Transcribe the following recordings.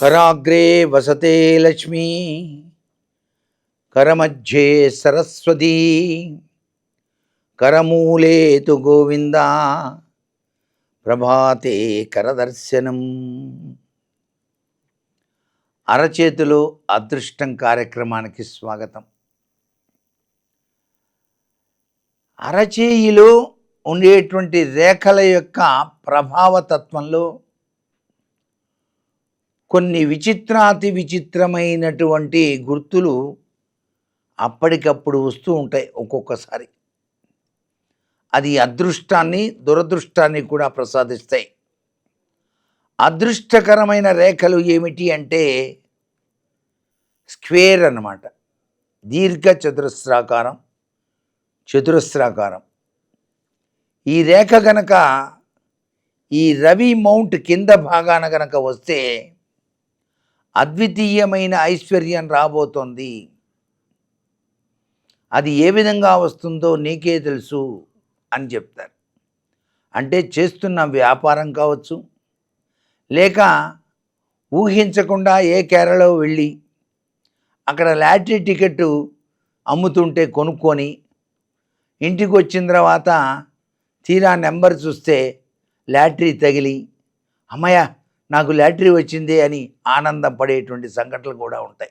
కరాగ్రే వసతే లక్ష్మీ కరమధ్యే సరస్వతీ కరమూలే తు గోవింద ప్రభాతే కరదర్శనం. అరచేతిలో అదృష్టం కార్యక్రమానికి స్వాగతం. అరచేయిలో ఉండేటువంటి రేఖల యొక్క ప్రభావతత్వంలో కొన్ని విచిత్రాతి విచిత్రమైనటువంటి గుర్తులు అప్పటికప్పుడు వస్తూ ఉంటాయి ఒక్కొక్కసారి. అది అదృష్టాన్ని దురదృష్టాన్ని కూడా ప్రసాదిస్తాయి. అదృష్టకరమైన రేఖలు ఏమిటి అంటే స్క్వేర్ అన్నమాట. దీర్ఘ చతురస్రాకారం చతురస్రాకారం. ఈ రేఖ గనక ఈ రవి మౌంట్ కింద భాగాన గనక వస్తే అద్వితీయమైన ఐశ్వర్యం రాబోతోంది. అది ఏ విధంగా వస్తుందో నీకే తెలుసు అని చెప్తారు. అంటే చేస్తున్న వ్యాపారం కావచ్చు లేక ఊహించకుండా ఏ కేరళ వెళ్ళి అక్కడ లాటరీ టికెట్ అమ్ముతుంటే కొనుక్కొని ఇంటికి వచ్చిన తర్వాత తీరా నెంబర్ చూస్తే లాటరీ తగిలి అమ్మయ్య నాకు లాటరీ వచ్చింది అని ఆనందం పడేటువంటి సంఘటనలు కూడా ఉంటాయి.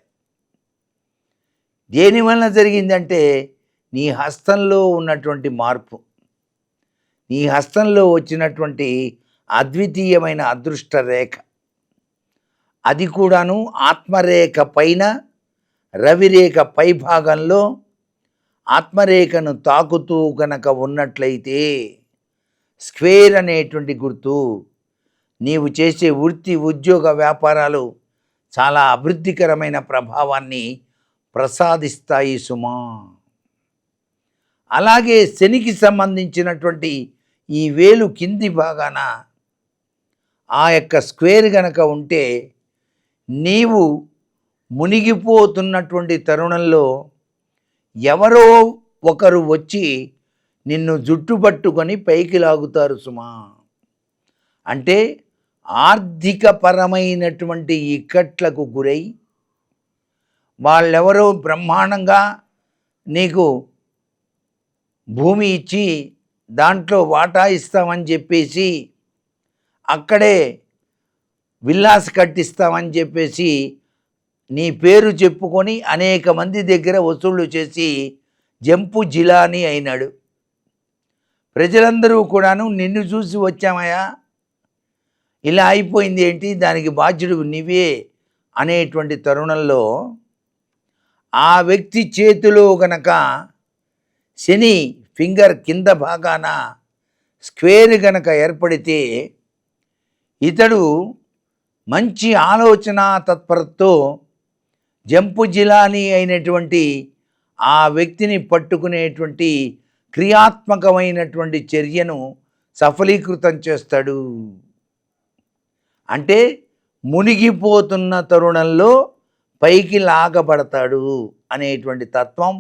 దేనివల్ల జరిగిందంటే నీ హస్తంలో ఉన్నటువంటి మార్పు. నీ హస్తంలో వచ్చినటువంటి అద్వితీయమైన అదృష్ట రేఖ. అది కూడాను ఆత్మరేఖ పైన రవిరేఖ పై భాగంలో ఆత్మరేఖను తాకుతూ కనుక ఉన్నట్లయితే స్క్వేర్ అనేటువంటి గుర్తు నీవు చేసే వృత్తి ఉద్యోగ వ్యాపారాలు చాలా అభివృద్ధికరమైన ప్రభావాన్ని ప్రసాదిస్తాయి సుమా. అలాగే శనికి సంబంధించినటువంటి ఈ వేలు కింది భాగాన ఆ యొక్క స్క్వేర్ గనక ఉంటే నీవు మునిగిపోతున్నటువంటి తరుణంలో ఎవరో ఒకరు వచ్చి నిన్ను జుట్టుపట్టుకొని పైకి లాగుతారు సుమా. అంటే ఆర్థికపరమైనటువంటి ఇక్కట్లకు గురై వాళ్ళెవరో బ్రహ్మాండంగా నీకు భూమి ఇచ్చి దాంట్లో వాటా ఇస్తామని చెప్పేసి అక్కడే విల్లాస్ కట్టిస్తామని చెప్పేసి నీ పేరు చెప్పుకొని అనేక మంది దగ్గర వసూళ్ళు చేసి జంపు జిలాని అయినాడు. ప్రజలందరూ కూడాను నిన్ను చూసి వచ్చామయ్యా. ఇలా అయిపోయింది ఏంటి? దానికి బాధ్యుడు నీవే అనేటువంటి తరుణంలో ఆ వ్యక్తి చేతిలో గనక శని ఫింగర్ కింద భాగాన స్క్వేర్ గనక ఏర్పడితే ఇతడు మంచి ఆలోచన తత్పరతో జంపు జిలాని అయినటువంటి ఆ వ్యక్తిని పట్టుకునేటువంటి క్రియాత్మకమైనటువంటి చర్యను సఫలీకృతం చేస్తాడు. అంటే మునిగిపోతున్న తరుణంలో పైకి లాగబడతాడు అనేటువంటి తత్వం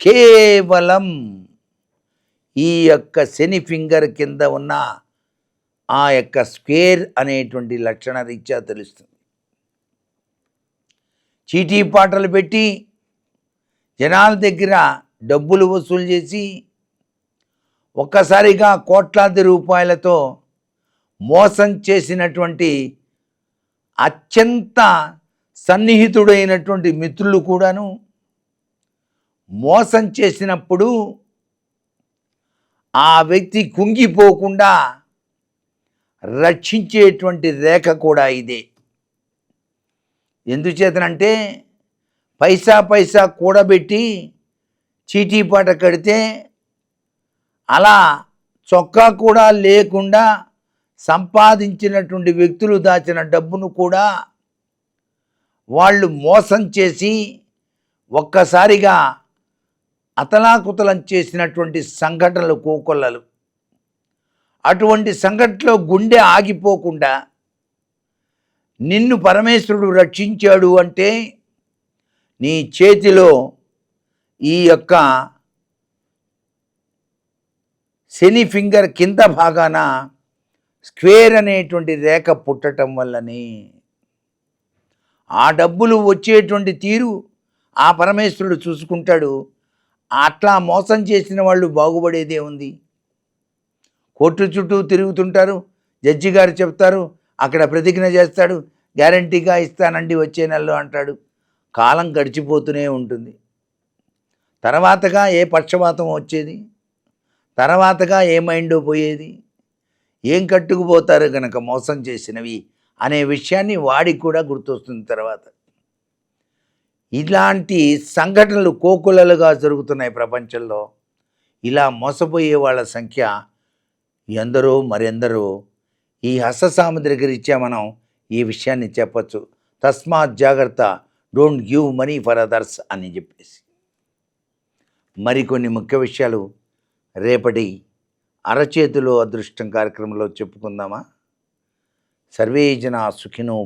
కేవలం ఈ యొక్క శని ఫింగర్ కింద ఉన్న ఆ యొక్క స్క్వేర్ అనేటువంటి లక్షణ రీత్యా తెలుస్తుంది. చీటీ పాటలు పెట్టి జనాల దగ్గర డబ్బులు వసూలు చేసి ఒక్కసారిగా కోట్లాది రూపాయలతో మోసం చేసినటువంటి అత్యంత సన్నిహితుడైనటువంటి మిత్రులు కూడాను మోసం చేసినప్పుడు ఆ వ్యక్తి కుంగిపోకుండా రక్షించేటువంటి రేఖ కూడా ఇదే. ఎందుచేతనంటే పైసా పైసా కూడబెట్టి చీటీపాట కడితే అలా చొక్కా కూడా లేకుండా సంపాదించినటువంటి వ్యక్తులు దాచిన డబ్బును కూడా వాళ్ళు మోసం చేసి ఒక్కసారిగా అతలాకుతలం చేసినటువంటి సంఘటనలు కోకొల్లలు. అటువంటి సంఘటనలో గుండె ఆగిపోకుండా నిన్ను పరమేశ్వరుడు రక్షించాడు అంటే నీ చేతిలో ఈ యొక్క శని ఫింగర్ కింద భాగాన స్క్వేర్ అనేటువంటి రేఖ పుట్టటం వల్లనే ఆ డబ్బులు వచ్చేటువంటి తీరు ఆ పరమేశ్వరుడు చూసుకుంటాడు. అట్లా మోసం చేసిన వాళ్ళు బాగుపడేదే ఉంది. కోర్టు చుట్టూ తిరుగుతుంటారు. జడ్జి గారు చెప్తారు అక్కడ ప్రతిజ్ఞ చేస్తాడు గ్యారంటీగా ఇస్తానండి వచ్చే నెలలో అంటాడు. కాలం గడిచిపోతూనే ఉంటుంది. తర్వాతగా ఏ పక్షపాతం వచ్చేది? తర్వాతగా ఏ మైండ్ పోయేది? ఏం కట్టుకుపోతారు కనుక మోసం చేసినవి అనే విషయాన్ని వాడికి కూడా గుర్తొస్తుంది తర్వాత. ఇలాంటి సంఘటనలు కోకులలుగా జరుగుతున్నాయి ప్రపంచంలో. ఇలా మోసపోయే వాళ్ళ సంఖ్య ఎందరో మరెందరో. ఈ హస్తసాముద్రిక రీత్యా మనం ఈ విషయాన్ని చెప్పచ్చు. తస్మాత్ జాగ్రత్త don't give money for others అని చెప్పేసి. మరికొన్ని ముఖ్య విషయాలు రేపటి అరచేతిలో అదృష్టం కార్యక్రమంలో చెప్పుకుందామా? సర్వే జన సుఖినో